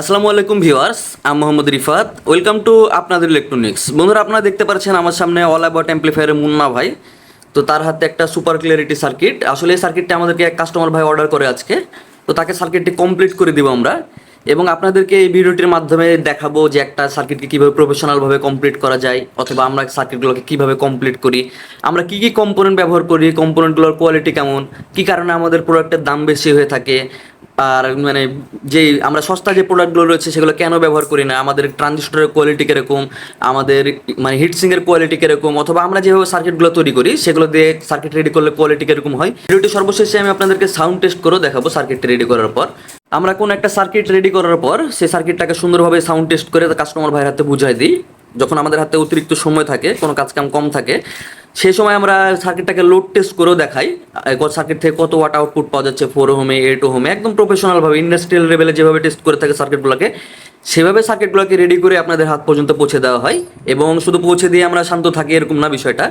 আসসালামু আলাইকুম ভিউয়ার্স, আমি মোহাম্মদ রিফাত। ওয়েলকাম টু আপনাদের ইলেকট্রনিক্স। বন্ধুরা, আপনারা দেখতে পাচ্ছেন আমার সামনে অল অ্যাবাউট অ্যাম্পলিফায়ারের মুন্না ভাই। তো তার হাতে একটা সুপার ক্লিয়ারিটি সার্কিট আসলে এই সার্কিটটা আমাদেরকে এক কাস্টমার ভাই অর্ডার করে আজকে। তো তাকে সার্কিটটি কমপ্লিট করে দিব আমরা। এবং আপনাদেরকে এই ভিডিওটির মাধ্যমে দেখাবো যে একটা সার্কিটকে কীভাবে প্রফেশনালভাবে কমপ্লিট করা যায়, অথবা আমরা সার্কিটগুলোকে কীভাবে কমপ্লিট করি। আমরা কী কী কম্পোনেন্ট ব্যবহার করি কম্পোনেন্টগুলোর কোয়ালিটি কেমন, কী কারণে আমাদের প্রোডাক্টের দাম বেশি হয়ে থাকে আর মানে যে আমরা সস্তা যে প্রোডাক্টগুলো রয়েছে সেগুলো কেন ব্যবহার করি না? আমাদের ট্রানজিস্টরের কোয়ালিটি কীরকম? আমাদের মানে হিটসিংয়ের কোয়ালিটি কীরকম? অথবা আমরা যেভাবে সার্কিটগুলো তৈরি করি, সেগুলো দিয়ে সার্কিট রেডি করলে কোয়ালিটি কীরকম হয়? ভিডিওটি সর্বশেষে আমি আপনাদেরকে সাউন্ড টেস্ট করেও দেখাবো সার্কিটটি রেডি করার পর। আমরা কোন একটা সার্কিট রেডি করার পর, সেই সার্কিটটাকে সুন্দরভাবে সাউন্ড টেস্ট করে কাস্টমার ভাইয়ের হাতে বুঝাই দিই। যখন আমাদের হাতে অতিরিক্ত সময় থাকে, কোনো কাজ কাম থাকে, সেই সময় আমরা সার্কিটটাকে লোড টেস্ট করেও দেখাই সার্কিট থেকে কত ওয়াট আউটপুট পাওয়া যাচ্ছে ফোর হোমে এইট হোমে একদম প্রফেশনালভাবে ইন্ডাস্ট্রিয়াল লেভেলে যেভাবে টেস্ট করে থাকে সার্কিটগুলোকে সেভাবে সার্কিটগুলোকে রেডি করে আপনাদের হাত পর্যন্ত পৌঁছে দেওয়া হয় এবং শুধু পৌঁছে দিয়ে আমরা শান্ত থাকি, এরকম না বিষয়টা।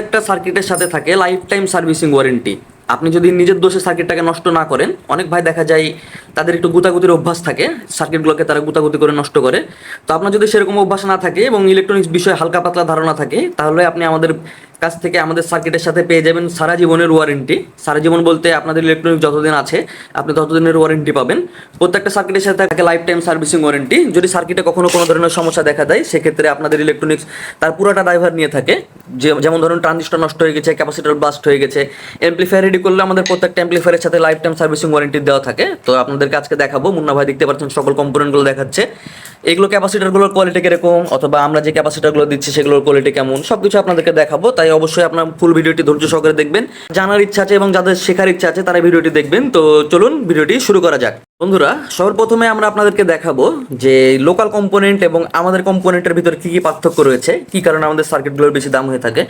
একটা সার্কিটের সাথে থাকে লাইফ টাইম সার্ভিসিং ওয়ারেন্টি আপনি যদি নিজের দোষে সার্কিটটাকে নষ্ট না করেন, অনেক ভাই দেখা যায় তাদের একটু গুতাগুতির অভ্যাস থাকে সার্কিটগুলোকে তারা গুতাগুতি করে নষ্ট করে। তো আপনার যদি সেরকম অভ্যাস না থাকে এবং ইলেকট্রনিক্স বিষয়ে হালকা পাতলা ধারণা থাকে, তাহলে আপনি আমাদের কাছ থেকে আমাদের সার্কিটের সাথে পেয়ে যাবেন সারা জীবনের ওয়ারেন্টি সারা জীবন বলতে আপনাদের ইলেকট্রনিক্স যতদিন আছে, আপনি ততদিনের ওয়ারেন্টি পাবেন। প্রত্যেকটা সার্কিটের সাথে থাকে লাইফ টাইম সার্ভিসিং ওয়ারেন্টি যদি সার্কিটে কখনো কোনো ধরনের সমস্যা দেখা দেয়, সেক্ষেত্রে আপনাদের ইলেকট্রনিক্স তার পুরোটা ড্রাইভার নিয়ে থাকে। যেমন ধরুন ট্রানজিস্টর নষ্ট হয়ে গেছে ক্যাপাসিটার বাস্ট হয়ে গেছে এমপ্লিফায়ার রেডি করলে আমাদের প্রত্যেকটা অ্যাম্পলিফায়ারের সাথে লাইফ টাইম সার্ভিসিং ওয়ারেন্টি দেওয়া থাকে। তো আপনাদেরকে আজকে দেখাবো। মুন্না ভাই দেখতে পাচ্ছেন, সকল কম্পোনেন্টগুলো দেখাচ্ছে। এগুলো ক্যাপাসিটারগুলোর কোয়ালিটি কীরকম? অথবা আমরা যে ক্যাপাসিটারগুলো দিচ্ছি, সেগুলোর কোয়ালিটি কেমন? সব কিছু আপনাদেরকে দেখাবো, তাই অবশ্যই আপনার ফুল ভিডিওটি ধৈর্য সহকারে দেখবেন। জানার ইচ্ছা আছে এবং যাদের শেখার ইচ্ছা আছে তারা ভিডিওটি দেখবেন। তো চলুন ভিডিওটি শুরু করা যাক। বন্ধুরা সবার প্রথমে আমরা আপনাদেরকে দেখাবো যে লোকাল কম্পোনেন্ট এবং আমাদের কম্পোনেন্টের ভিতরে কী কী পার্থক্য রয়েছে, কী কারণে আমাদের সার্কিটগুলোর বেশি দাম হয়ে থাকে।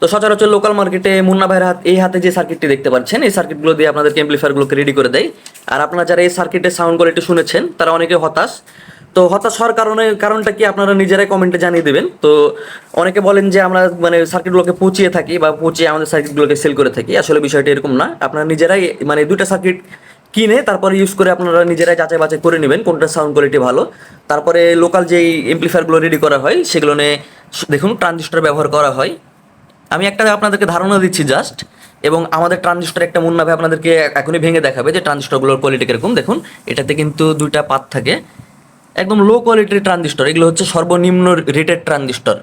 তো সচরাচর লোকাল মার্কেটে মুন্না ভাইয়ের হাত, এই হাতে যে সার্কিটটি দেখতে পাচ্ছেন, এই সার্কিটগুলো দিয়ে আপনাদেরকে এমপ্লিফায়ারগুলোকে রেডি করে দেয়। আর আপনারা যারা এই সার্কিটের সাউন্ড কোয়ালিটি শুনেছেন, তারা অনেকে হতাশ। তো হতাশ হওয়ার কারণে, কারণটা কি আপনারা নিজেরাই কমেন্টে জানিয়ে দেবেন? তো অনেকে বলেন যে আমরা মানে সার্কিটগুলোকে পচিয়ে থাকি বা পচিয়ে আমাদের সার্কিটগুলোকে সেল করে থাকি। আসলে বিষয়টা এরকম না। আপনারা নিজেরাই মানে দুইটা সার্কিট কিনে তারপরে ইউজ করে আপনারা নিজেরাই যাচাই বাছাই করে নেবেন কোনটা সাউন্ড কোয়ালিটি ভালো। তারপরে লোকাল যেই এমপ্লিফায়ারগুলো রেডি করা হয়, সেগুলো নিয়ে দেখুন ট্রানজিস্টার ব্যবহার করা হয়। আমি একটা আপনাদেরকে ধারণা দিচ্ছি জাস্ট এবং আমাদের ট্রানজিস্টার একটা মুন্না ভাই আপনাদেরকে এখনই ভেঙে দেখাবে যে ট্রানজিস্টারগুলোর কোয়ালিটি কীরকম। দেখুন, এটাতে কিন্তু দুইটা পাত থাকে। একদম লো কোয়ালিটির ট্রানজিস্টর এগুলো হচ্ছে সর্বনিম্ন রেটেড ট্রানজিস্টর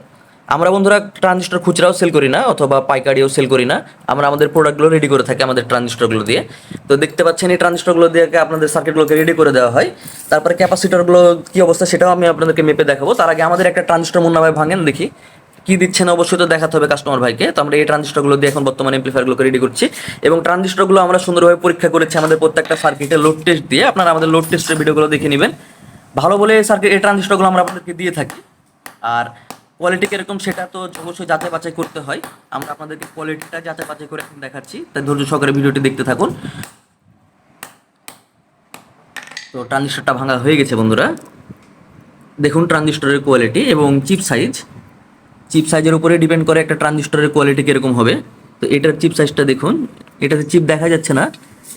আমরা বন্ধুরা ট্রানজিস্টর খুচরাও সেল করি না, অথবা পাইকারিও সেল করি না। আমরা আমাদের প্রোডাক্টগুলো রেডি করে থাকি আমাদের ট্রানজিস্টরগুলো দিয়ে। তো দেখতে পাচ্ছেন, এই ট্রানজিস্টরগুলো দিয়ে আপনাদের সার্কিটগুলোকে রেডি করে দেওয়া হয়। তারপরে ক্যাপাসিটরগুলো কী অবস্থা সেটাও আমি আপনাদেরকে মেপে দেখাবো। তার আগে আমাদের একটা ট্রানজিস্টর মুন্না ভাই ভাঙেন, দেখি। কি দিচ্ছেন? অবশ্যই তো দেখাতে হবে কাস্টমার ভাইকে। তো আমরা এই ট্রানজিস্টরগুলো দিয়ে এখন বর্তমানে এমপ্লিফায়ারগুলোকে রেডি করছি। এবং ট্রানজিস্টরগুলো আমরা সুন্দরভাবে পরীক্ষা করেছি আমাদের প্রত্যেকটা সার্কিটে লোড টেস্ট দিয়ে। আপনারা আমাদের লোড টেস্টের ভিডিওগুলো দেখে নেবেন। ভালো বলে সার্কিট এই ট্রানজিস্টরগুলো আমরা আপনাদেরকে দিয়ে থাকি। আর কোয়ালিটি কীরকম সেটা তো অবশ্যই যাচাই বাছাই করতে হয়। আমরা আপনাদেরকে কোয়ালিটিটা যাচাই বাছাই করে এখন দেখাচ্ছি। তাই ধৈর্য সহকারে ভিডিওটি দেখতে থাকুন। তো ট্রানজিস্টরটা ভাঙা হয়ে গেছে বন্ধুরা। দেখুন ট্রানজিস্টরের কোয়ালিটি এবং চিপ সাইজ চিপ সাইজের উপরে ডিপেন্ড করে একটা ট্রানজিস্টরের কোয়ালিটি কীরকম হবে। তো এটার চিপ সাইজটা দেখুন। এটাতে চিপ দেখা যাচ্ছে না।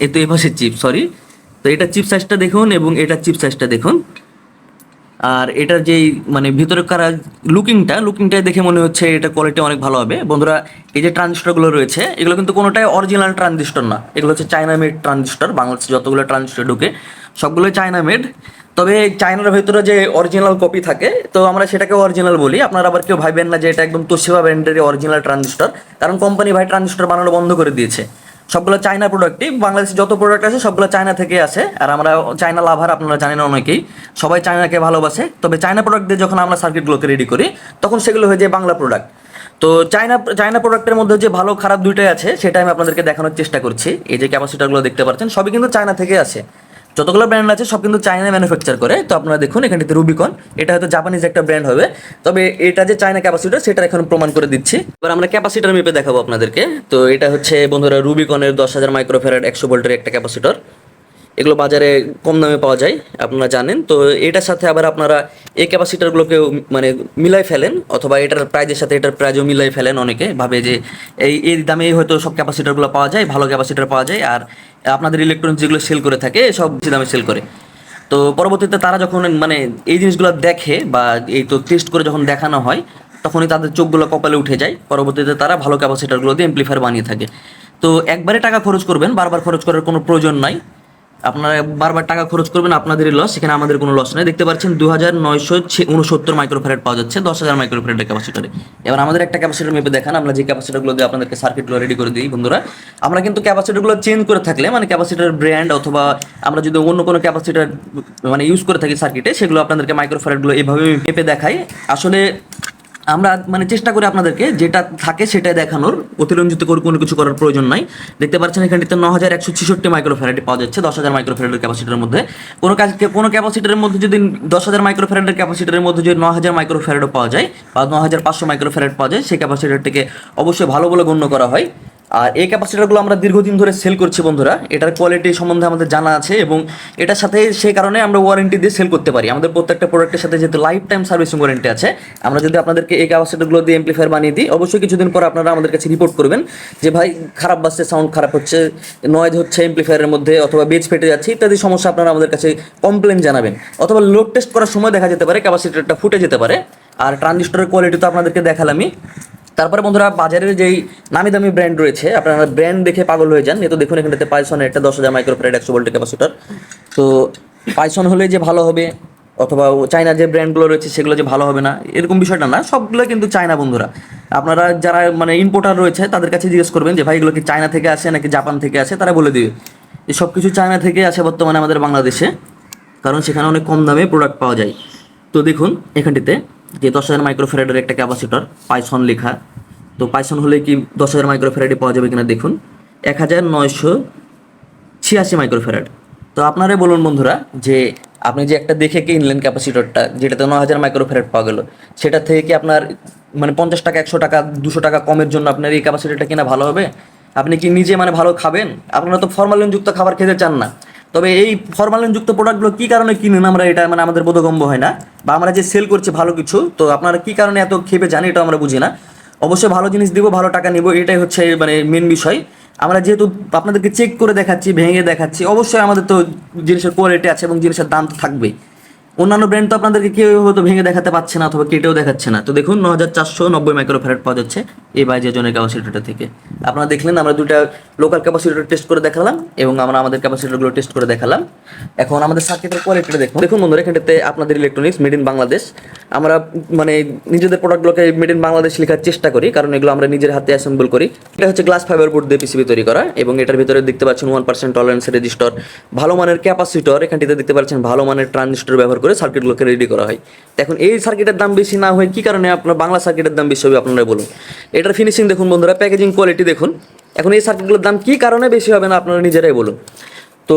এ তো এপাশে চিপ সরি তো এটা চিপ সাইজটা দেখুন এবং এটার চিপ সাইজটা দেখুন। আর এটার যেই মানে ভিতরে কারা লুকিংটা লুকিংটা দেখে মনে হচ্ছে এটা কোয়ালিটি অনেক ভালো হবে। বন্ধুরা, এই যে ট্রানজিস্টরগুলো রয়েছে, এগুলো কিন্তু কোনোটাই অরিজিনাল ট্রানজিস্টর না। এগুলো হচ্ছে চায়না মেড ট্রানজিস্টর বাংলাদেশে যতগুলো ট্রানজিস্টর ঢুকে, সবগুলোই চায়না মেড তবে চায়নার ভেতরে যে অরিজিনাল কপি থাকে, তো আমরা সেটাকে অরিজিনাল বলি। আপনারা আবার কেউ ভাইবেন না যে এটা একদম তোশিবা ব্র্যান্ডের অরিজিনাল ট্রানজিস্টর কারণ কোম্পানি ভাই ট্রানজিস্টর বানানো বন্ধ করে দিয়েছে। সবগুলো চায়না প্রোডাক্টই বাংলাদেশে যত প্রোডাক্ট আছে সবগুলো চায়না থেকে আসে আর আমরা চায়না লাভার আপনারা জানেন অনেকেই। সবাই চায়নাকে ভালোবাসে। তবে চায়না প্রোডাক্ট দিয়ে যখন আমরা সার্কিটগুলোকে রেডি করি, তখন সেগুলো হয়ে যায় বাংলা প্রোডাক্ট তো চায়না চায়না প্রোডাক্টের মধ্যে যে ভালো খারাপ দুইটাই আছে, সেটা আমি আপনাদেরকে দেখানোর চেষ্টা করছি। এই যে ক্যাপাসিটারগুলো দেখতে পাচ্ছেন, সবই কিন্তু চায়না থেকে আসে যতগুলো ব্র্যান্ড আছে, সব কিন্তু চায়না ম্যানুফ্যাকচার করে। তো আপনারা দেখুন এখানটিতে রুবিকন এটা হয়তো জাপানিজ একটা ব্র্যান্ড হবে। তবে এটা যে চায়না ক্যাপাসিটার সেটা এখন প্রমাণ করে দিচ্ছি। এবার আমরা ক্যাপাসিটার মেপে দেখাবো আপনাদেরকে। তো এটা হচ্ছে বন্ধুরা রুবিকনের দশ হাজার মাইক্রোফেরার একশো ভোল্টের একটা ক্যাপাসিটর এগুলো বাজারে কম দামে পাওয়া যায়, আপনারা জানেন। তো এটার সাথে আবার আপনারা এই ক্যাপাসিটারগুলোকে মানে মিলাই ফেলেন, অথবা এটার প্রাইজের সাথে এটার প্রাইজও মিলাই ফেলেন অনেকে, ভাবে যে এই এই দামেই হয়তো সব ক্যাপাসিটারগুলো পাওয়া যায়, ভালো ক্যাপাসিটার পাওয়া যায়, আর আপনাদের ইলেকট্রনিক্স যেগুলো সেল করে থাকে, সব বেশি দামে সেল করে। তো পরবর্তীতে তারা যখন মানে এই জিনিসগুলো দেখে বা এই তো টেস্ট করে যখন দেখানো হয়, তখনই তাদের চোখগুলো কপালে উঠে যায়। পরবর্তীতে তারা ভালো ক্যাপাসিটারগুলো দিয়ে এমপ্লিফায়ার বানিয়ে থাকে। তো একবারে টাকা খরচ করবেন, বারবার খরচ করার কোনো প্রয়োজন নাই। আপনারা বারবার টাকা খরচ করবেন, আপনাদেরই লস সেখানে আমাদের কোনো লস নেই। দেখতে পাচ্ছেন দু হাজার নয়শো উনসত্তর মাইক্রোফ্যারেট পাওয়া যাচ্ছে, দশ হাজার মাইক্রোফ্যারেটের ক্যাপাসিটারে এবার আমাদের একটা ক্যাপাসিটার মেপে দেখান, আমরা যে ক্যাপাসিটারগুলো দিয়ে আপনাদেরকে সার্কিটগুলো রেডি করে দিই, বন্ধুরা। আমরা কিন্তু ক্যাপাসিটারগুলো চেঞ্জ করে থাকলে মানে ক্যাপাসিটার ব্র্যান্ড অথবা আমরা যদি অন্য কোনো ক্যাপাসিটার মানে ইউজ করে থাকি সার্কিটে সেগুলো আপনাদেরকে মাইক্রোফ্যারেটগুলো এভাবে মেপে দেখাই। আসলে আমরা মানে চেষ্টা করি আপনাদেরকে যেটা থাকে সেটাই দেখানোর। অতিরঞ্জিত করে কোনো কিছু করার প্রয়োজন নাই। দেখতে পাচ্ছেন এখানটিতে ন হাজার একশো ছেষট্টি মাইক্রোফ্যারাডে পাওয়া যাচ্ছে, দশ হাজার মাইক্রোফ্যারাডের ক্যাপাসিটির মধ্যে। কোনো কাজ কোনো ক্যাপাসিটারের মধ্যে যদি দশ হাজার মাইক্রোফ্যারাডের ক্যাপাসিটারের মধ্যে যদি ন হাজার মাইক্রোফ্যারাডও পাওয়া যায় বা ন হাজার পাঁচশো মাইক্রোফ্যারাড পাওয়া যায়, সেই ক্যাপাসিটারটিকে অবশ্যই ভালো বলে গণ্য করা হয়। আর এই ক্যাপাসিটারগুলো আমরা দীর্ঘদিন ধরে সেল করছি বন্ধুরা। এটার কোয়ালিটি সম্বন্ধে আমাদের জানা আছে এবং এটার সাথে সেই কারণে আমরা ওয়ারেন্টি দিয়ে সেল করতে পারি। আমাদের প্রত্যেকটা প্রোডাক্টের সাথে যেহেতু লাইফ টাইম সার্ভিসিং ওয়ারেন্টি আছে, আমরা যদি আপনাদেরকে এই ক্যাপাসিটারগুলো দিয়ে এমপ্লিফায়ার বানিয়ে দিই, অবশ্যই কিছুদিন পর আপনারা আমাদের কাছে রিপোর্ট করবেন যে, ভাই, খারাপ বাসছে সাউন্ড খারাপ হচ্ছে নয়েজ হচ্ছে এমপ্লিফায়ারের মধ্যে অথবা বেজ ফেটে যাচ্ছে, ইত্যাদি সমস্যা আপনারা আমাদের কাছে কমপ্লেন জানাবেন। অথবা লোড টেস্ট করার সময় দেখা যেতে পারে ক্যাপাসিটারটা ফুটে যেতে পারে। আর ট্রানজিস্টরের কোয়ালিটি তো আপনাদেরকে দেখালামই। তারপরে বন্ধুরা বাজারের যেই নামি দামি ব্র্যান্ড রয়েছে, আপনারা ব্র্যান্ড দেখে পাগল হয়ে যান। তো দেখুন এখানটাতে পাইসনের একটা দশ হাজার মাইক্রোফ্যারেড একশো ভোল্টের ক্যাপাসিটার তো পাইসন হলে যে ভালো হবে, অথবা ও চায়নার যে ব্র্যান্ডগুলো রয়েছে, সেগুলো যে ভালো হবে না, এরকম বিষয়টা না, সবগুলো কিন্তু চায়না বন্ধুরা। আপনারা যারা মানে ইম্পোর্টার রয়েছে, তাদের কাছে জিজ্ঞেস করবেন যে, ভাই, এগুলো কি চায়না থেকে আসে নাকি জাপান থেকে আসে? তারা বলে দিবে। এই সব কিছু চায়না থেকে আসে বর্তমানে আমাদের বাংলাদেশে, কারণ সেখানে অনেক কম দামে প্রোডাক্ট পাওয়া যায়। তো দেখুন এখানটিতে যে দশ হাজার মাইক্রোফ্যারেডের একটা ক্যাপাসিটর পাইসন লেখা। তো পাইসন হলে কি দশ হাজার মাইক্রোফ্যারাডে পাওয়া যাবে কিনা দেখুন। এক হাজার নয়শো ছিয়াশি মাইক্রোফ্যারাড তো আপনারাই বলুন বন্ধুরা যে আপনি যে একটা দেখে কিনলেন ক্যাপাসিটরটা যেটাতে ন হাজার মাইক্রোফ্যারাড পাওয়া গেল, সেটা থেকে কি আপনার মানে পঞ্চাশ টাকা, একশো টাকা, দুশো টাকা কমের জন্য আপনার এই ক্যাপাসিটরটা কিনা ভালো হবে? আপনি কি নিজে মানে ভালো খাবেন? আপনারা তো ফরমালিনযুক্ত খাবার খেতে চান না। তবে এই ফরমালিনযুক্ত প্রোডাক্টগুলো কী কারণে কিনেন? আমরা এটা মানে আমাদের বোধগম্য হয় না। বা আমরা যে সেল করছি ভালো কিছু, তো আপনারা কী কারণে এত খেপে জানি এটা আমরা বুঝি না। অবশ্যই ভালো জিনিস দিব, ভালো টাকা নিব, এটাই হচ্ছে মানে মেন বিষয়। আমরা যেহেতু আপনাদেরকে চেক করে দেখাচ্ছি, ভেঙে দেখাচ্ছি, অবশ্যই আমাদের তো জিনিসের কোয়ালিটি আছে এবং জিনিসের দাম তো থাকবেই। অন্যান্য ব্র্যান্ড তো আপনাদেরকে কেউ হয়তো ভেঙে দেখাতে পারছে না অথবা কেটেও দেখাচ্ছে না। তো দেখুন ন হাজার চারশো নব্বই মাইক্রোফ্যারেট পাওয়া যাচ্ছে এই বাইজেজনের ক্যাপাসিটিটা থেকে। আপনারা দেখলেন, আমরা দুটা লোকাল ক্যাপাসিটার টেস্ট করে দেখালাম এবং আমরা আমাদের ক্যাপাসিটারগুলো টেস্ট করে দেখালাম। এখন আমাদের সার্কিটের কোয়ালিটিটা দেখুন। দেখুন বন্ধুরা, এখানটাতে আপনাদের ইলেকট্রনিক্স মেড ইন বাংলাদেশ আমরা মানে নিজেদের প্রোডাক্টগুলোকে মেড ইন বাংলাদেশ লেখার চেষ্টা করি, কারণ এগুলো আমরা নিজের হাতে অ্যাসেম্বল করি। এটা হচ্ছে গ্লাস ফাইবার বোর্ড দিয়ে পিসিবি তৈরি করা এবং এটার ভিতরে দেখতে পাচ্ছেন ওয়ান পার্সেন্ট টলারেন্স রেজিস্টর ভালো মানের ক্যাপাসিটর এখানটিতে দেখতে পাচ্ছেন ভালো মানের ট্রানজিস্টর ব্যবহার করে সার্কিটগুলোকে রেডি করা হয়। এখন এই সার্কিটের দাম বেশি না হয় কি কারণে আপনার বাংলা সার্কিটের দাম বেশি হবে আপনারা বলুন। এটার ফিনিশিং দেখুন বন্ধুরা প্যাকেজিং কোয়ালিটি দেখুন। এখন এই সার্কিটগুলোর দাম কী কারণে বেশি হবে না আপনারা নিজেরাই বলুন। তো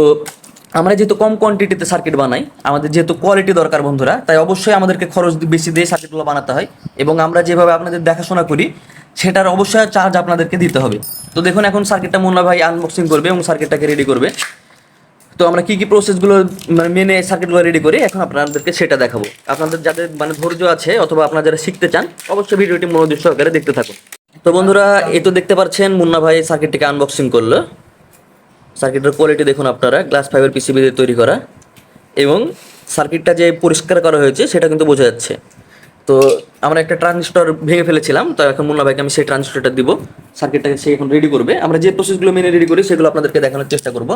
আমরা যেহেতু কম কোয়ান্টিটিতে সার্কিট বানাই, আমাদের যেহেতু কোয়ালিটি দরকার বন্ধুরা, তাই অবশ্যই আমাদেরকে খরচ বেশি দিয়ে সার্কিটগুলো বানাতে হয় এবং আমরা যেভাবে আপনাদের দেখাশোনা করি, সেটার অবশ্যই চার্জ আপনাদেরকে দিতে হবে। তো দেখুন এখন সার্কিটটা মুন্না ভাই আনবক্সিং করবে এবং সার্কিটটাকে রেডি করবে। তো আমরা কি কি প্রসেসগুলো মানে মেনে সার্কিটগুলো রেডি করি, এখন আপনাদেরকে সেটা দেখাবো। আপনাদের যাদের মানে ধৈর্য আছে অথবা আপনারা যারা শিখতে চান, অবশ্যই ভিডিওটি মনোযোগ সহকারে দেখতে থাকুন। তো বন্ধুরা, এই তো দেখতে পাচ্ছেন মুন্না ভাই সার্কিটটিকে আনবক্সিং করল। সার্কিটের কোয়ালিটি দেখুন আপনারা গ্লাস ফাইবার পিসিবি দিয়ে তৈরি করা। এবং সার্কিটটা যে পরিষ্কার করা হয়েছে, সেটা কিন্তু বোঝা যাচ্ছে। তো আমরা একটা ট্রানজিস্টর ভেঙে ফেলেছিলাম, তো এখন মুন্না ভাইকে আমি সেই ট্রানজিস্টরটা দিব। সার্কিটটাকে সে এখন রেডি করবে। আমরা যে প্রসেসগুলো মেনে রেডি করি, সেগুলো আপনাদেরকে দেখানোর চেষ্টা করব।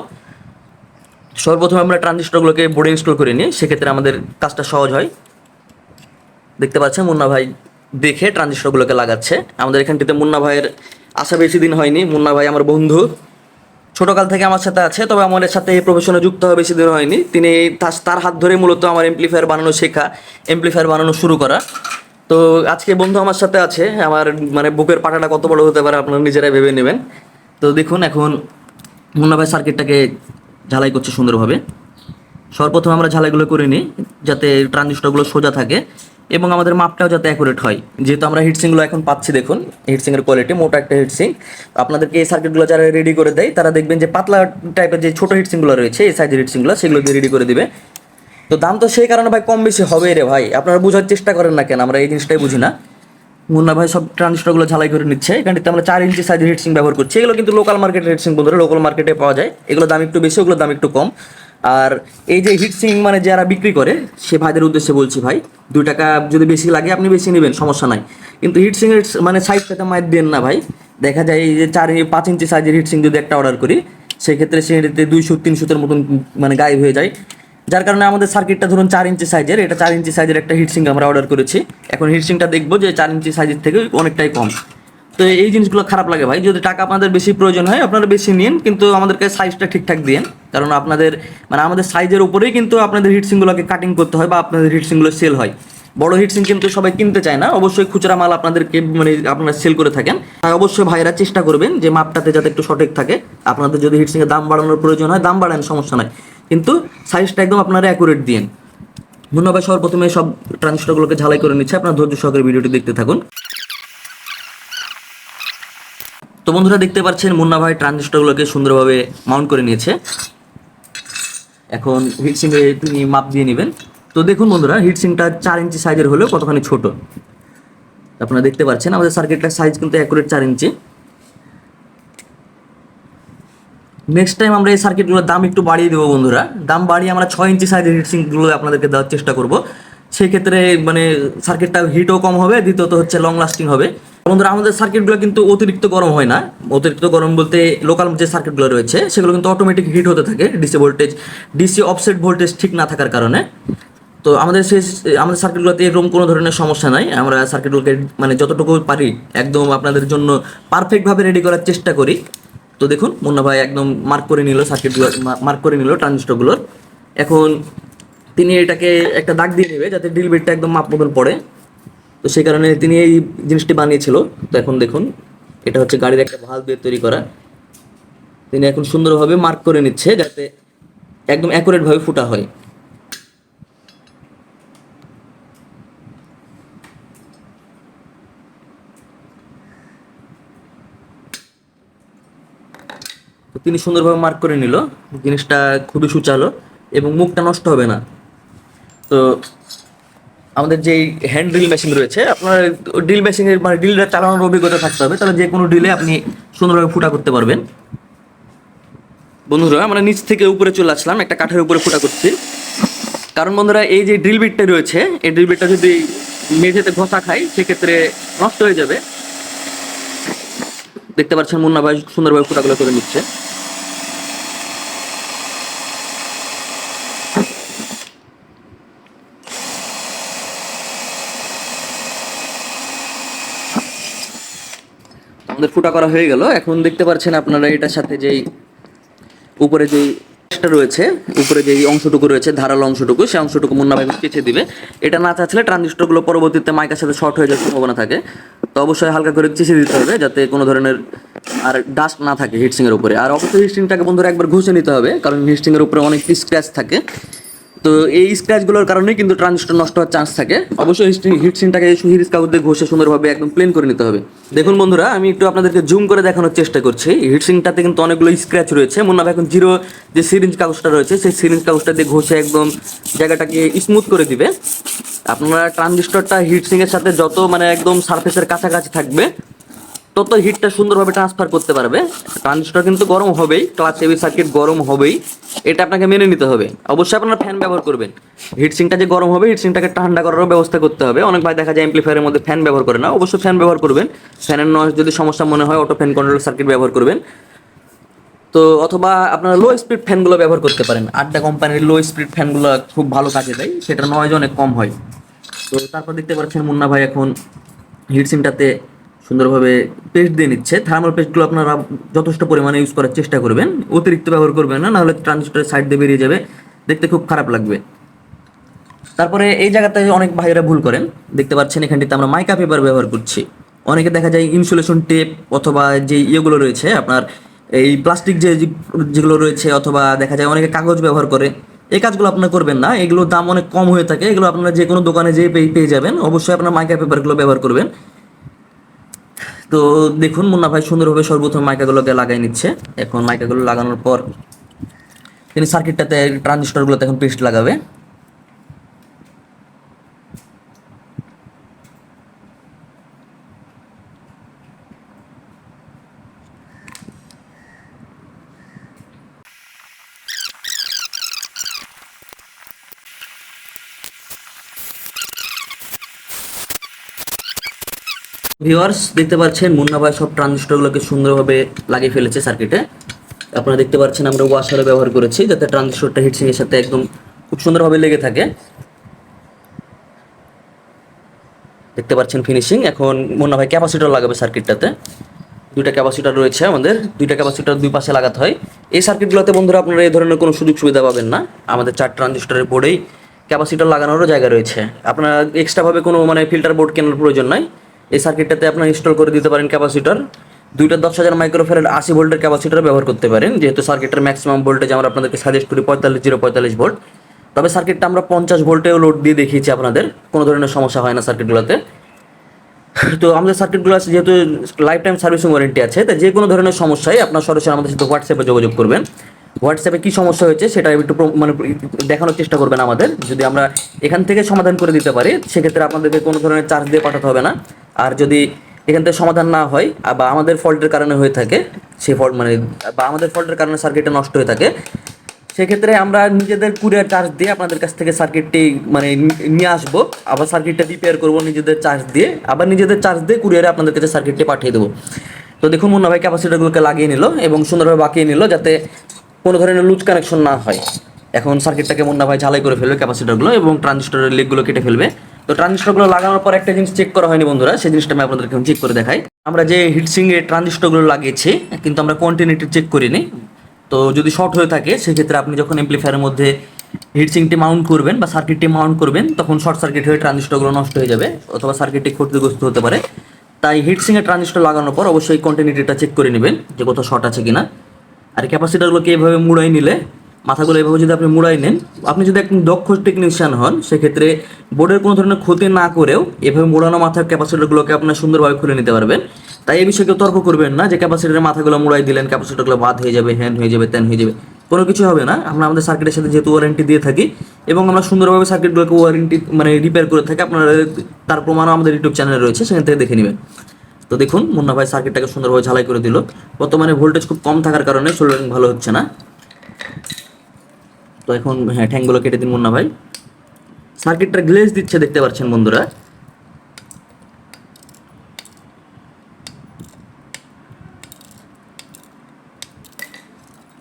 সর্বপ্রথম আমরা ট্রানজিস্টরগুলোকে বোর্ডে ইনস্টল করে নিই, সেক্ষেত্রে আমাদের কাজটা সহজ হয়। দেখতে পাচ্ছেন মুন্না ভাই দেখে ট্রানজিস্টরগুলোকে লাগাচ্ছে। আমাদের এখানটিতে মুন্না ভাইয়ের আসা বেশি দিন হয়নি। মুন্না ভাই আমার বন্ধু। ছোটকাল থেকে আমার সাথে আছে, তবে আমার সাথে এই প্রফেশনে যুক্ত হওয়া বেশি দিন হয়নি। তিনি তার- হাত ধরে মূলত আমার এমপ্লিফায়ার বানানো শেখা এমপ্লিফায়ার বানানো শুরু করা। তো আজকে বন্ধু আমার সাথে আছে। আমার মানে বুকের পাটাটা কত বড় হতে পারে আপনারা নিজেরাই ভেবে নেবেন। তো দেখুন এখন মুন্না ভাই সার্কিটটাকে ঝালাই করছে সুন্দরভাবে। সর্বপ্রথম আমরা ঝালাইগুলো করে নিই, যাতে ট্রানজিস্টরগুলো সোজা থাকে এবং আমাদের মাপটাও যাতে অ্যাকুরেট হয়। যেহেতু আমরা হিটসিংগুলো এখন পাচ্ছি, দেখুন হিটসিংয়ের কোয়ালিটি মোটা একটা হিটসিং আপনাদেরকে এই সার্কিটগুলো যারা রেডি করে দেয়, তারা দেখবেন যে পাতলা টাইপের যে ছোটো হিটসিংগুলো রয়েছে, এই সাইজের হিটসিংগুলো সেগুলো দিয়ে রেডি করে দিবে। তো দাম তো সেই কারণে ভাই কম বেশি হবে রে ভাই। আপনারা বোঝার চেষ্টা করেন না কেন, আমরা এই জিনিসটাই বুঝি না। মুন্না ভাই সব ট্রানজিস্টরগুলো ঝালাই করে নিচ্ছে। এখানটিতে আমরা চার ইঞ্চি সাইজের হিটসিং ব্যবহার করছি। এগুলো কিন্তু লোকাল মার্কেটের হিটসিং বন্ধুরা লোকাল মার্কেটে পাওয়া যায়। এগুলো দাম একটু বেশি ওগুলো দাম একটু কম। আর এই যে হিটসিং মানে যারা বিক্রি করে, সে ভাইদের উদ্দেশ্যে বলছি ভাই, দুই টাকা যদি বেশি লাগে আপনি বেশি নেবেন, সমস্যা নাই। কিন্তু হিট সিং এর মানে সাইজটাতে মায়ের দেন না ভাই। দেখা যায় এই যে চার পাঁচ ইঞ্চি সাইজের হিটসিং যদি একটা অর্ডার করি, সেক্ষেত্রে সেটাতে দুইশো তিনশোতের মতন মানে গায়েব হয়ে যায়। যার কারণে আমাদের সার্কিটটা ধরুন চার ইঞ্চি সাইজের এটা চার ইঞ্চি সাইজের একটা হিটসিং আমরা অর্ডার করেছি। এখন হিটসিংটা দেখব যে চার ইঞ্চি সাইজের থেকে অনেকটাই কম। তো এই জিনিসগুলো খারাপ লাগে ভাই, যদি টাকা আপনাদের বেশি প্রয়োজন হয়, আপনারা বেশি নিন, কিন্তু আমাদেরকে সাইজটা ঠিকঠাক দিন কারণ আপনাদের মানে আমাদের সাইজের উপরেই কিন্তু আপনাদের হিটসিংগুলোকে কাটিং করতে হয় বা আপনাদের হিটসিংগুলো সেল হয়। বড় হিটসিং কিন্তু সবাই কিনতে চায় না, অবশ্যই খুচরা মাল আপনাদেরকে মানে আপনারা সেল করে থাকেন। তাই অবশ্যই ভাইরা চেষ্টা করবেন যে মাপটাতে যাতে একটু সঠিক থাকে। আপনাদের যদি হিটসিংয়ের দাম বাড়ানোর প্রয়োজন হয়, দাম বাড়ান, সমস্যা নাই। কিন্তু সাইজটা একদম আপনারা অ্যাকুরেট দিন মুন্নাভাই সবার প্রথমে সব ট্রানজিস্টারগুলোকে ঝালাই করে নিচ্ছে। আপনার ধৈর্য সহকারে ভিডিওটি দেখতে থাকুন। তো বন্ধুরা, দেখতে পাচ্ছেন মুন্না ভাই ট্রানজিস্টারগুলোকে সুন্দরভাবে মাউন্ট করে নিয়েছে। এখন হিটসিংয়ে তিনি মাপ দিয়ে নেবেন। তো দেখুন বন্ধুরা হিটসিংটা চার ইঞ্চি সাইজের হলেও কতখানি ছোট। আপনারা দেখতে পাচ্ছেন, আমাদের সার্কিটটার সাইজ কিন্তু অ্যাকুরেট চার ইঞ্চি। নেক্সট টাইম আমরা এই সার্কিটগুলোর দাম একটু বাড়িয়ে দেবো বন্ধুরা। দাম বাড়িয়ে আমরা ছয় ইঞ্চি সাইজের হিটসিংগুলো আপনাদেরকে দেওয়ার চেষ্টা করব। সেক্ষেত্রে মানে সার্কিটটা হিটও কম হবে, দ্বিতীয়ত হচ্ছে লং লাস্টিং হবে। বন্ধুরা, আমাদের সার্কিটগুলো কিন্তু অতিরিক্ত গরম হয় না। অতিরিক্ত গরম বলতে লোকাল যে সার্কিটগুলো রয়েছে, সেগুলো কিন্তু অটোমেটিক হিট হতে থাকে। DC voltage DC offset voltage ঠিক না থাকার কারণে। তো আমাদের সেই, আমাদের সার্কিটগুলোতে এরকম কোনো ধরনের সমস্যা নাই। আমরা সার্কিটগুলোকে মানে যতটুকু পারি, একদম আপনাদের জন্য পারফেক্টভাবে রেডি করার চেষ্টা করি। তো দেখুন, মুন্না ভাই একদম মার্ক করে নিল সার্কিটগুলো মার্ক করে নিল ট্রানজিস্টরগুলোর এখন তিনি এটাকে একটা দাগ দিয়ে নেবে যাতে ড্রিল বিটটা একদম মাপ মতন পড়ে। তো সেই কারণে তিনি এই জিনিসটি বানিয়েছিল। তো এখন দেখুন, এটা হচ্ছে গাড়ির একটা ভালো দিয়ে তৈরি করা। তিনি এখন সুন্দরভাবে মার্ক করে নিচ্ছে যাতে একদম অ্যাকুরেটভাবে ফুটা হয়। তিনি সুন্দরভাবে মার্ক করে নিল। জিনিসটা খুবই সুচালো এবং মুখটা নষ্ট হবে না। তো আমাদের যেই হ্যান্ড ড্রিল মেশিন রয়েছে, আপনার ড্রিল মেশিনের মানে ড্রিলটা চালানোর অভিজ্ঞতা থাকতে হবে। তাহলে যে কোনো ড্রিলে আপনি সুন্দরভাবে ফুটা করতে পারবেন। বন্ধুরা, আমরা নিচ থেকে উপরে চলে আসলাম, একটা কাঠের উপরে ফুটা করছি। কারণ বন্ধুরা, এই যে ড্রিল বিটটা রয়েছে, এই ড্রিল বিটটা যদি মেঝেতে ঘষা খায় সেক্ষেত্রে নষ্ট হয়ে যাবে। দেখতে পাচ্ছেন মুন্না ভাই সুন্দরভাবে ফুটাগুলো করে নিচ্ছে। আমাদের ফুটা করা হয়ে গেল। এখন দেখতে পাচ্ছেন আপনারা এটার সাথে যেই উপরে যেই রয়েছে, উপরে যে অংশটুকু রয়েছে, ধারালো অংশটুকু সেই অংশটুকু মুন্না ভাই দিবে। এটা না চাচ্ছিলে ট্রানজিস্টরগুলো পরবর্তীতে মাইকের সাথে শর্ট হয়ে যাওয়ার সম্ভাবনা থাকে। তো অবশ্যই হালকা করে চেঁচে দিতে হবে যাতে কোনো ধরনের আর ডাস্ট না থাকে হিটসিং এর উপরে। আর অবশ্যই হিটসিংটাকে বন্ধুরা একবার ঘষে নিতে হবে, কারণ হিটসিং এর উপরে অনেক স্ক্র্যাচ থাকে। তো এই স্ক্র্যাচগুলোর কারণেই কিন্তু ট্রানজিস্টর নষ্ট হওয়ার চান্স থাকে। অবশ্যই হিটসিনটাকে হিরিস কাগজ দিয়ে ঘষে সুন্দরভাবে একদম প্লেন করে নিতে হবে। দেখুন বন্ধুরা, আমি একটু আপনাদেরকে জুম করে দেখানোর চেষ্টা করছি। হিটসিংটাতে কিন্তু অনেকগুলো স্ক্র্যাচ রয়েছে। মনে হয় এখন জিরো যে সিরিঞ্জ কাগজটা রয়েছে, সেই সিরিঞ্জ কাগজটা দিয়ে ঘষে একদম জায়গাটাকে স্মুথ করে দিবে। আপনারা ট্রানজিস্টরটা হিটসিংয়ের সাথে যত মানে একদম সারফেসের কাছাকাছি থাকবে তত হিটটা সুন্দরভাবে ট্রান্সফার করতে পারবে। ট্রানজিস্টর কিন্তু গরম হবেই ক্লাস এবি সার্কিট গরম হবেই। এটা আপনাকে মেনে নিতে হবে। অবশ্যই আপনারা ফ্যান ব্যবহার করবেন। হিটসিংটা যে গরম হবে হিটসিংটাকে ঠান্ডা করারও ব্যবস্থা করতে হবে। অনেক ভাই দেখা যায় এমপ্লিফায়ারের মধ্যে ফ্যান ব্যবহার করে না। অবশ্যই ফ্যান ব্যবহার করবেন। ফ্যানের নয়েজ যদি সমস্যা মনে হয় অটো ফ্যান কন্ট্রোল সার্কিট ব্যবহার করবেন। তো অথবা আপনারা লো স্পিড ফ্যানগুলো ব্যবহার করতে পারেন। আড্ডা কোম্পানির লো স্পিড ফ্যানগুলো খুব ভালো কাজে দেয়। সেটা নয়েজ অনেক কম হয়। তো তারপর দেখতে পাচ্ছেন মুন্না ভাই এখন হিটসিংটাতে সুন্দরভাবে পেস্ট দিয়ে নিচ্ছে। থার্মাল পেস্টগুলো আপনারা যথেষ্ট পরিমাণে ইউজ করার চেষ্টা করবেন। অতিরিক্ত ব্যবহার করবেন না, নাহলে ট্রানজিস্টারের সাইড দিয়ে বেরিয়ে যাবে। দেখতে খুব খারাপ লাগবে। তারপরে এই জায়গাতে অনেক ভাইয়েরা ভুল করেন। দেখতে পাচ্ছেন এখানটিতে আমরা মাইকা পেপার ব্যবহার করছি। অনেকে দেখা যায় ইনসুলেশন টেপ অথবা যে ইয়েগুলো রয়েছে, আপনার এই প্লাস্টিক যে যেগুলো রয়েছে অথবা দেখা যায় অনেকে কাগজ ব্যবহার করে, এই কাজগুলো আপনারা করবেন না। এগুলোর দাম অনেক কম হয়ে থাকে। এগুলো আপনারা যে কোনো দোকানে যেয়ে পেয়ে পেয়ে যাবেন। অবশ্যই আপনার মাইকা পেপারগুলো ব্যবহার করবেন। তো দেখুন, মুন্না ভাই সুন্দরভাবে সর্বপ্রথম মাইকাগুলোকে লাগাই নিচ্ছে। এখন মাইকাগুলো লাগানোর পর তিনি সার্কিটটাতে ট্রানজিস্টরগুলোতে এখন পেস্ট লাগাবে। ভিউয়ার্স দেখতে পাচ্ছেন মুন্না ভাই সব ট্রানজিস্টরগুলোকে সুন্দরভাবে লাগিয়ে ফেলেছে সার্কিটে আপনারা দেখতে পাচ্ছেন আমরা ওয়াশারও ব্যবহার করেছি, যাতে ট্রানজিস্টরটা হিটসিং এর সাথে একদম খুব সুন্দরভাবে লেগে থাকে। দেখতে পাচ্ছেন ফিনিশিং এখন মুন্না ভাই ক্যাপাসিটর লাগাবে সার্কিটটাতে দুইটা ক্যাপাসিটার রয়েছে আমাদের, দুইটা ক্যাপাসিটার দুই পাশে লাগাতে হয়। এই সার্কিটগুলোতে বন্ধুরা আপনারা এই ধরনের কোনো সুযোগ সুবিধা পাবেন না। আমাদের চার ট্রানজিস্টরের বোর্ডেই ক্যাপাসিটার লাগানোরও জায়গা রয়েছে। আপনারা এক্সট্রাভাবে কোনো মানে ফিল্টার বোর্ড কেনার প্রয়োজন নাই। এই সার্কিটটাতে আপনারা ইনস্টল করে দিতে পারেন ক্যাপাসিটার দুইটা দশ হাজার মাইক্রোফেরাড আশি ভোল্টের ক্যাপাসিটার ব্যবহার করতে পারেন, যেহেতু সার্কিটের ম্যাক্সিমাম ভোল্টেজ আমরা আপনাদেরকে সাজেস্ট করি পঁয়তাল্লিশ জিরো পঁয়তাল্লিশ ভোল্ট তবে সার্কিটটা আমরা পঞ্চাশ ভোল্টেও লোড দিয়ে দেখিয়েছি আপনাদের, কোনো ধরনের সমস্যা হয় না সার্কিটগুলোতে তো আমাদের সার্কিটগুলো আছে, যেহেতু লাইফ টাইম সার্ভিসিং ওয়ারেন্টি আছে তাই যে কোনো ধরনের সমস্যায় আপনার সরাসরি আমাদের সাথে হোয়াটসঅ্যাপে যোগাযোগ করবেন। হোয়াটসঅ্যাপে কী সমস্যা হয়েছে সেটা একটু মানে দেখানোর চেষ্টা করবেন আমাদের। যদি আমরা এখান থেকে সমাধান করে দিতে পারি, সেক্ষেত্রে আপনাদেরকে কোনো ধরনের চার্জ দিয়ে পাঠাতে হবে না। আর যদি এখান থেকে সমাধান না হয় বা আমাদের ফল্টের কারণে হয়ে থাকে সেই ফল্ট মানে বা আমাদের ফল্টের কারণে সার্কিটটা নষ্ট হয়ে থাকে, সেক্ষেত্রে আমরা নিজেদের কুরিয়ার চার্জ দিয়ে আপনাদের কাছ থেকে সার্কিটটি মানে নিয়ে আসব। আবার সার্কিটটা রিপেয়ার করব নিজেদের চার্জ দিয়ে। আবার নিজেদের চার্জ দিয়ে কুরিয়ারে আপনাদের কাছে সার্কিটটি পাঠিয়ে দেবো। তো দেখুন মুন্না ভাই ক্যাপাসিটারগুলোকে লাগিয়ে নিল এবং সুন্দরভাবে বাকিয়ে নিল যাতে কোনো ধরনের লুজ কানেকশন না হয়। এখন সার্কিটটাকে মুন্না ভাই ঝালাই করে ফেলবে ক্যাপাসিটারগুলো এবং ট্রানজিস্টরের লিগগুলো কেটে ফেলবে। তো ট্রানজিস্টরগুলো লাগানোর পর একটা জিনিস চেক করা হয়নি বন্ধুরা, সেই জিনিসটা আমি আপনাদেরকে চেক করে দেখাই। আমরা যে হিটসিংয়ে ট্রানজিস্টরগুলো লাগিয়েছি, কিন্তু আমরা কন্টিনিউটি চেক করিনি। তো যদি শর্ট হয়ে থাকে, সেক্ষেত্রে আপনি যখন এমপ্লিফায়ারের মধ্যে হিটসিংটি মাউন্ট করবেন বা সার্কিটটি মাউন্ট করবেন, তখন শর্ট সার্কিট হয়ে ট্রানজিস্টরগুলো নষ্ট হয়ে যাবে অথবা সার্কিটটি ক্ষতিগ্রস্ত হতে পারে। তাই হিটসিংয়ে ট্রানজিস্টর লাগানোর পর অবশ্যই কন্টিনিউটিটা চেক করে নেবেন যে কোথাও শর্ট আছে কিনা। আর ক্যাপাসিটারগুলোকে এভাবে মুড়াই নিলে, মাথাগুলো এভাবে যদি আপনি মুড়াই নেন, আপনি যদি একদম দক্ষ টেকনিশিয়ান হন, সেক্ষেত্রে বোর্ডের কোনো ধরনের ক্ষতি না করেও এভাবে মোড়ানো মাথার ক্যাপাসিটারগুলোকে আপনার সুন্দরভাবে খুলে নিতে পারবেন। তাই এই বিষয়ে কেউ তর্ক করবেন না যে ক্যাপাসিটারের মাথাগুলো মুড়াই দিলেন ক্যাপাসিটারগুলো বাদ হয়ে যাবে হ্যান হয়ে যাবে ত্যান হয়ে যাবে, কোনো কিছু হবে না। আমরা আমাদের সার্কিটের সাথে যেহেতু ওয়ারেন্টি দিয়ে থাকি এবং আমরা সুন্দরভাবে সার্কিটগুলোকে ওয়ারেন্টি মানে রিপেয়ার করে থাকি, আপনারা তার প্রমাণও আমাদের ইউটিউব চ্যানেলে রয়েছে, সেখান থেকে দেখে নেবেন। তো দেখুন, মুন্না ভাই সার্কিটটাকে সুন্দরভাবে ঝালাই করে দিল। বর্তমানে ভোল্টেজ খুব কম থাকার কারণে সোল্ডারিং ভালো হচ্ছে না। তো এখন হ্যাঁ ঠ্যাংগুলো কেটে দিন মুন্না ভাই। সার্কিটটা গ্লেজ দিচ্ছে, দেখতে পাচ্ছেন বন্ধুরা।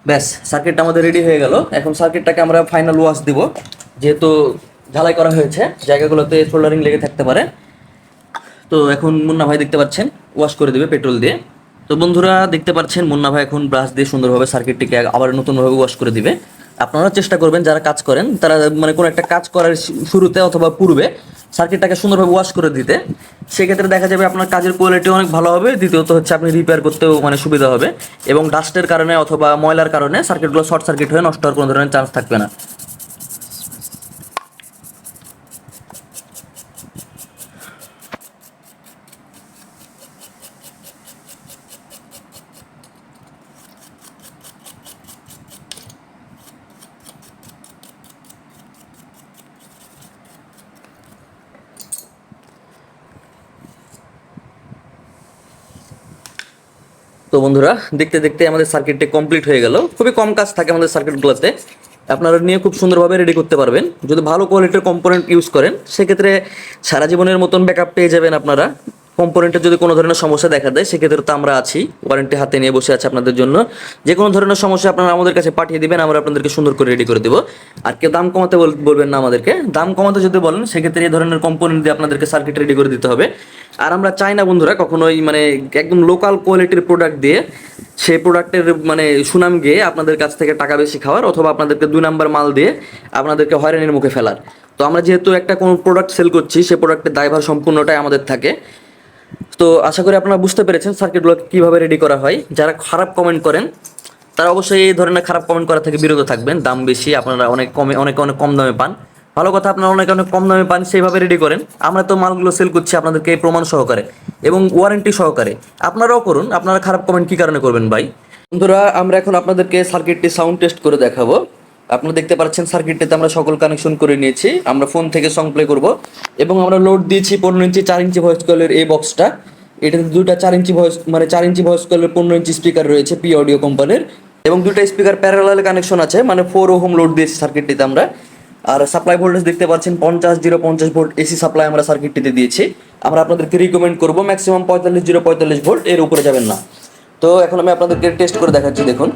ব্যাস সার্কিটটা আমাদের রেডি হয়ে গেল। এখন সার্কিটটাকে আমরা ফাইনাল ওয়াশ দিব। যেহেতু ঝালাই করা হয়েছে, জায়গাগুলোতে সোল্ডারিং লেগে থাকতে পারে। তো এখন মুন্না ভাই দেখতে পাচ্ছেন ওয়াশ করে দিবে পেট্রোল দিয়ে। তো বন্ধুরা দেখতে পাচ্ছেন, মুন্না ভাই এখন ব্রাশ দিয়ে সুন্দরভাবে সার্কিটটিকে আবার নতুনভাবে ওয়াশ করে দিবে। আপনারা চেষ্টা করবেন, যারা কাজ করেন, তারা মানে কোনো একটা কাজ করার শুরুতে অথবা পূর্বে সার্কিটটাকে সুন্দরভাবে ওয়াশ করে দিতে। সেক্ষেত্রে দেখা যাবে আপনার কাজের কোয়ালিটি অনেক ভালো হবে, দ্বিতীয়ত হচ্ছে আপনি রিপেয়ার করতেও মানে সুবিধা হবে। এবং ডাস্টের কারণে অথবা ময়লার কারণে সার্কিটগুলো শর্ট সার্কিট হয়ে নষ্ট হওয়ার কোনো ধরনের চান্স থাকবে না। তো বন্ধুরা, দেখতে দেখতে আমাদের সার্কিটটি কমপ্লিট হয়ে গেল। খুবই কম কাজ থাকে আমাদের সার্কিটগুলোতে আপনারা নিয়ে খুব সুন্দরভাবে রেডি করতে পারবেন। যদি ভালো কোয়ালিটির কম্পোনেন্ট ইউজ করেন, সেক্ষেত্রে সারা জীবনের মতন ব্যাকআপ পেয়ে যাবেন আপনারা। কম্পোনেন্টের যদি কোনো ধরনের সমস্যা দেখা দেয়, সেক্ষেত্রে তো আমরা আছি। ওয়ারেন্টি হাতে নিয়ে বসে আছে আপনাদের জন্য। যে কোনো ধরনের সমস্যা আপনারা আমাদের কাছে পাঠিয়ে দিবেন, আমরা আপনাদেরকে সুন্দর করে রেডি করে দেবো। আর কেউ দাম কমাতে বলবেন না আমাদেরকে। দাম কমাতে যদি বলেন, সেক্ষেত্রে এই ধরনের কম্পোনেন্ট দিয়ে আপনাদেরকে সার্কিট রেডি করে দিতে হবে। আর আমরা চাই না বন্ধুরা কখনোই মানে একদম লোকাল কোয়ালিটির প্রোডাক্ট দিয়ে সেই প্রোডাক্টের মানে সুনাম গিয়ে আপনাদের কাছ থেকে টাকা বেশি খাওয়ার, অথবা আপনাদেরকে দুই নাম্বার মাল দিয়ে আপনাদেরকে হয়রানির মুখে ফেলার। তো আমরা যেহেতু একটা কোনো প্রোডাক্ট সেল করছি সেই প্রোডাক্টের দায়ভার সম্পূর্ণটাই আমাদের থাকে। তো আশা করি আপনারা বুঝতে পেরেছেন সার্কিটগুলো কীভাবে রেডি করা হয়। যারা খারাপ কমেন্ট করেন, তারা অবশ্যই এই ধরনের খারাপ কমেন্ট করা থেকে বিরত থাকবেন। দাম বেশি, আপনারা অনেক কমে, অনেক অনেক কম দামে পান। ভালো কথা, আপনারা অনেক অনেক কম দামে পান, সেইভাবে রেডি করেন। আমরা তো মালগুলো সেল করছি আপনাদেরকে প্রমাণ সহকারে এবং ওয়ারেন্টি সহকারে। আপনারাও করুন, আপনারা খারাপ কমেন্ট কী কারণে করবেন ভাই? বন্ধুরা, আমরা এখন আপনাদেরকে সার্কিটটি সাউন্ড টেস্ট করে দেখাবো। আপনারা দেখতে পাচ্ছেন সার্কিটটিতে আমরা সকল কানেকশন করে নিয়েছি। আমরা ফোন থেকে সং প্লে করব এবং আমরা লোড দিয়েছি পনেরো ইঞ্চি, চার ইঞ্চি ভয়েস কলের এই বক্সটা এটাতে দুটা চার ইঞ্চি ভয়েস মানে চার ইঞ্চি ভয়েস কলের পনেরো ইঞ্চি স্পিকার রয়েছে পি অডিও কোম্পানির এবং দুটো স্পিকার প্যারালাল কানেকশন আছে মানে ফোর ওহম লোড দিয়েছি সার্কিটটিতে আমরা। আর সাপ্লাই ভোল্টেজ দেখতে পাচ্ছেন পঞ্চাশ জিরো পঞ্চাশ ভোল্ট এসি সাপ্লাই আমরা সার্কিটটিতে দিয়েছি। আমরা আপনাদেরকে রিকমেন্ড করব ম্যাক্সিমাম পঁয়তাল্লিশ জিরো পঁয়তাল্লিশ ভোল্ট এর উপরে যাবেন না। তো এখন আমি আপনাদেরকে টেস্ট করে দেখাচ্ছি, দেখুন।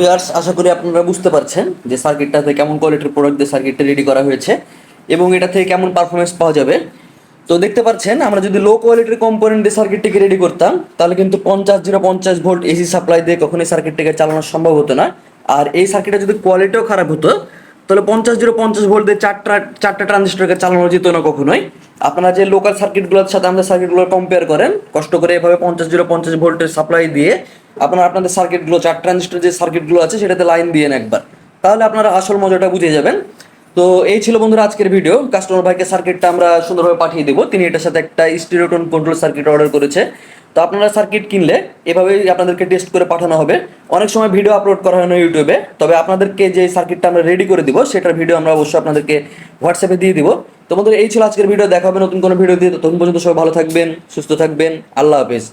ভিউয়ার্স আশা করি আপনারা বুঝতে পারছেন যে সার্কিটটাতে কেমন কোয়ালিটির প্রোডাক্ট দিয়ে সার্কিটটা রেডি করা হয়েছে এবং এটা থেকে কেমন পারফরমেন্স পাওয়া যাবে। তো দেখতে পাচ্ছেন, আমরা যদি লো কোয়ালিটির কম্পোনেন্ট দিয়ে সার্কিটটিকে রেডি করতাম, তাহলে কিন্তু পঞ্চাশ জিরো পঞ্চাশ ভোল্ট এসি সাপ্লাই দিয়ে কখনোই সার্কিটটিকে চালানো সম্ভব হতো না। আর এই সার্কিটের যদি কোয়ালিটিও খারাপ হতো, তাহলে পঞ্চাশ জিরো পঞ্চাশ ভোল্ট দিয়ে চারটা চারটা ট্রানজিস্টরকে চালানো যেত না কখনোই। আপনারা যে লোকাল সার্কিটগুলোর সাথে আমাদের সার্কিটগুলো কম্পেয়ার করেন, কষ্ট করে এভাবে পঞ্চাশ জিরো পঞ্চাশ ভোল্টের সাপ্লাই দিয়ে আপনারা আপনাদের সার্কিটগুলো চার ট্রানজিস্টর যে সার্কিটগুলো আছে, সেটাতে লাইন দিয়ে একবার। তাহলে আপনারা আসল মজাটা বুঝে যাবেন। তো এই ছিল বন্ধুরা আজকের ভিডিও কাস্টমার ভাইকে সার্কিটটা আমরা সুন্দরভাবে পাঠিয়ে দেবো। তিনি এটার সাথে একটা স্টিরিওটন কন্ট্রোল সার্কিট অর্ডার করেছে। তো আপনারা সার্কিট কিনলে এভাবেই আপনাদেরকে টেস্ট করে পাঠানো হবে। অনেক সময় ভিডিও আপলোড করা হয় না ইউটিউবে তবে আপনাদেরকে যে সার্কিটটা আমরা রেডি করে দিব, সেটার ভিডিও আমরা অবশ্যই আপনাদেরকে হোয়াটসঅ্যাপে দিয়ে দিব। তো বন্ধুরা, এই ছিল আজকের ভিডিও দেখা হবে নতুন কোনো ভিডিও দিয়ে তখন পর্যন্ত সবাই ভালো থাকবেন, সুস্থ থাকবেন। আল্লাহ হাফেজ।